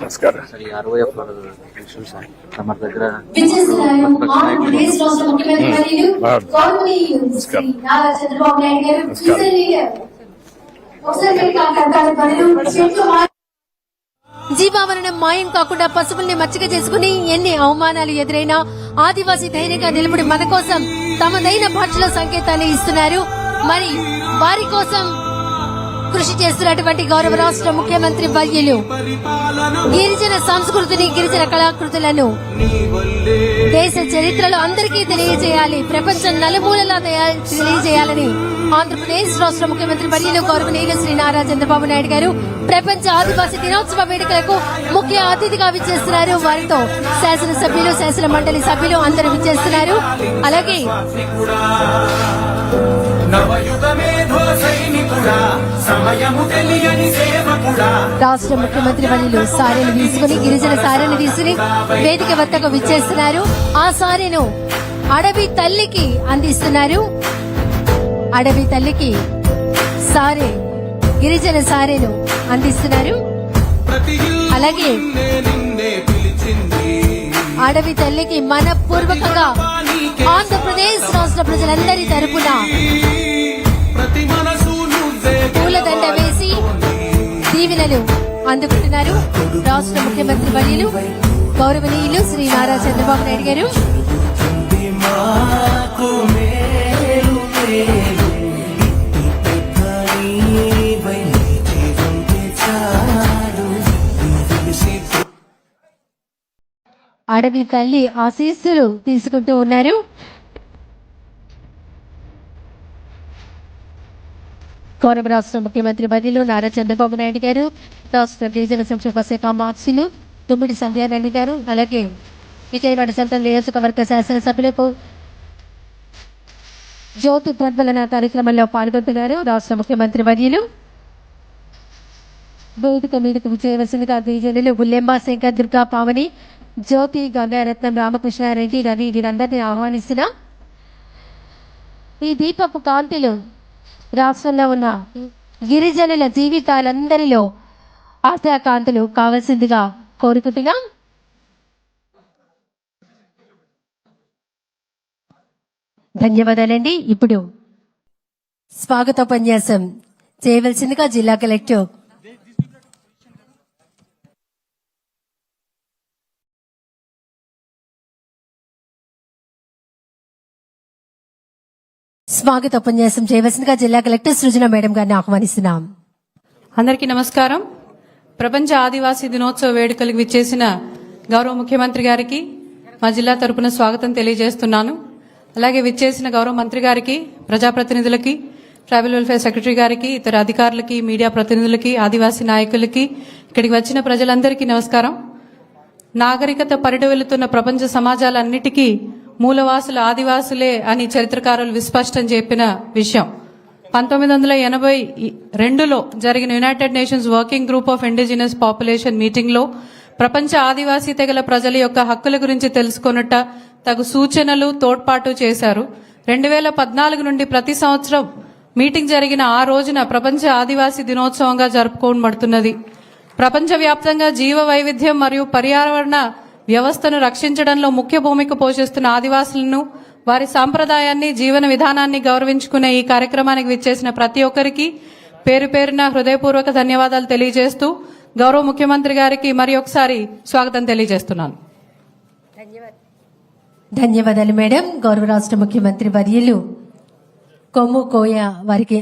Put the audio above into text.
నమస్కారం. అరవై ఒక్క తమ దగ్గర మా- జీవావరణం మాయం కాకుండా పశువుల్ని మచ్చిక చేసుకుని ఎన్ని అవమానాలు ఎదురైనా ఆదివాసీ ధైర్యంగా నిలబడి మన కోసం తమదైన భాషలో సంకేతాన్ని ఇస్తున్నారు. మరి వారి కోసం కృషి చేస్తున్నటువంటి గౌరవ రాష్ట్ర ముఖ్యమంత్రి బల్యులు గిరిజన సంస్కృతిని గిరిజన కళాకృతులను దేశ చరిత్రలో అందరికీ తెలియజేయాలి ప్రపంచం నలుమూలలా తెలియజేయాలని ఆంధ్రప్రదేశ్ రాష్ట్ర ముఖ్యమంత్రి బల్యులు గౌరవనీయులు శ్రీ నారా చంద్రబాబు నాయుడు గారు ప్రపంచ ఆదివాసీ దినోత్సవ వేడుకలకు ముఖ్య అతిథిగా విచ్చేస్తున్నారు. వారితో శాసనసభ్యులు శాసన మండలి సభ్యులు అందరూ విచ్చేస్తున్నారు. అలాగే రాష్ట్ర ముఖ్యమంత్రి వర్యులు సారెను తీసుకుని గిరిజన సారెను తీసుకుని వేదిక వద్దకు విచ్చేస్తున్నారు. ఆ సారెను అడవి తల్లికి అందిస్తున్నారు. అడవి తల్లికి సారే గిరిజన సారెను అందిస్తున్నారు. అలాగే అడవి తల్లికి మనపూర్వకంగా ఆంధ్రప్రదేశ్ రాష్ట్ర ప్రజలందరి తరపున పూలదండ వేసి దీవెనలు అందుకుంటున్నారు రాష్ట్ర ముఖ్యమంత్రి వర్యులు గౌరవనీయులు శ్రీ నారా చంద్రబాబు నాయుడు గారు. అడవి తల్లి ఆశీస్సులు తీసుకుంటూ ఉన్నారు. కోరం రాష్ట్ర ముఖ్యమంత్రి బదిలు నారా చంద్రబాబు నాయుడు గారు రాష్ట్ర గిరిజన సంక్షేమ శాఖ మార్చులు తుమ్మిడి సంధ్యారెడ్డి గారు అలాగే విజయవాడ సెంట్రల్ నియోజకవర్గ శాసనసభ్యులకు జ్యోతి ప్రజ్వలన కార్యక్రమంలో పాల్గొంటున్నారు రాష్ట్ర ముఖ్యమంత్రి వర్యులు వేదిక మీదకు విజయవసంగా బీజేపీలు గుల్లెంబా శంకర్ దుర్గా పావని జ్యోతి గంగారత్నం రామకృష్ణారెడ్డి రవి వీరందరినీ ఆహ్వానిస్తున్నా ఈ దీపపు కాంతిలు రాష్ట్రంలో ఉన్న గిరిజనుల జీవితాలందరిలో ఆశాకాంతులు కావాల్సిందిగా కోరుకుంటున్నా ధన్యవాదాలండి ఇప్పుడు స్వాగతోపన్యాసం చేయవలసిందిగా జిల్లా కలెక్టర్ స్వాగత ఉపన్యాసం చేయవలసిందిగా జిల్లా కలెక్టర్ సృజన మేడం గారిని ఆహ్వానిస్తున్నాం. అందరికీ నమస్కారం. ప్రపంచ ఆదివాసీ దినోత్సవ వేడుకలకు విచ్చేసిన గౌరవ ముఖ్యమంత్రి గారికి మా జిల్లా తరపున స్వాగతం తెలియజేస్తున్నాను. అలాగే విచ్చేసిన గౌరవ మంత్రి గారికి ప్రజాప్రతినిధులకి ట్రైబల్ వెల్ఫేర్ సెక్రటరీ గారికి ఇతర అధికారులకి మీడియా ప్రతినిధులకి ఆదివాసీ నాయకులకి ఇక్కడికి వచ్చిన ప్రజలందరికీ నమస్కారం. నాగరికత పరిడవెలుతున్న ప్రపంచ సమాజాలన్నిటికీ మూలవాసులు ఆదివాసులే అని చరిత్రకారులు విస్పష్టం చెప్పిన విషయం. పంతొమ్మిది వందల ఎనభై రెండులో జరిగిన United Nations working group of indigenous population మీటింగ్లో ప్రపంచ ఆదివాసీ తెగల ప్రజల యొక్క హక్కుల గురించి తెలుసుకొనుట తగు సూచనలు తోడ్పాటు చేశారు. రెండు వేల పద్నాలుగు నుండి ప్రతి సంవత్సరం మీటింగ్ జరిగిన ఆ రోజున ప్రపంచ ఆదివాసీ దినోత్సవంగా జరుపుకోబడుతున్నది ప్రపంచవ్యాప్తంగా జీవ వైవిధ్యం మరియు పర్యావరణ వ్యవస్థను రక్షించడంలో ముఖ్య భూమిక పోషిస్తున్న ఆదివాసులను వారి సాంప్రదాయాన్ని జీవన విధానాన్ని గౌరవించుకునే ఈ కార్యక్రమానికి విచ్చేసిన ప్రతి ఒక్కరికి పేరు పేరున హృదయపూర్వక ధన్యవాదాలు తెలియజేస్తూ గౌరవ ముఖ్యమంత్రి గారికి మరి ఒకసారి స్వాగతం తెలియజేస్తున్నాను. ధన్యవాదాలు మేడం. గౌరవ రాష్ట్ర ముఖ్యమంత్రి వర్యులు కొమ్ము కోయ వారికి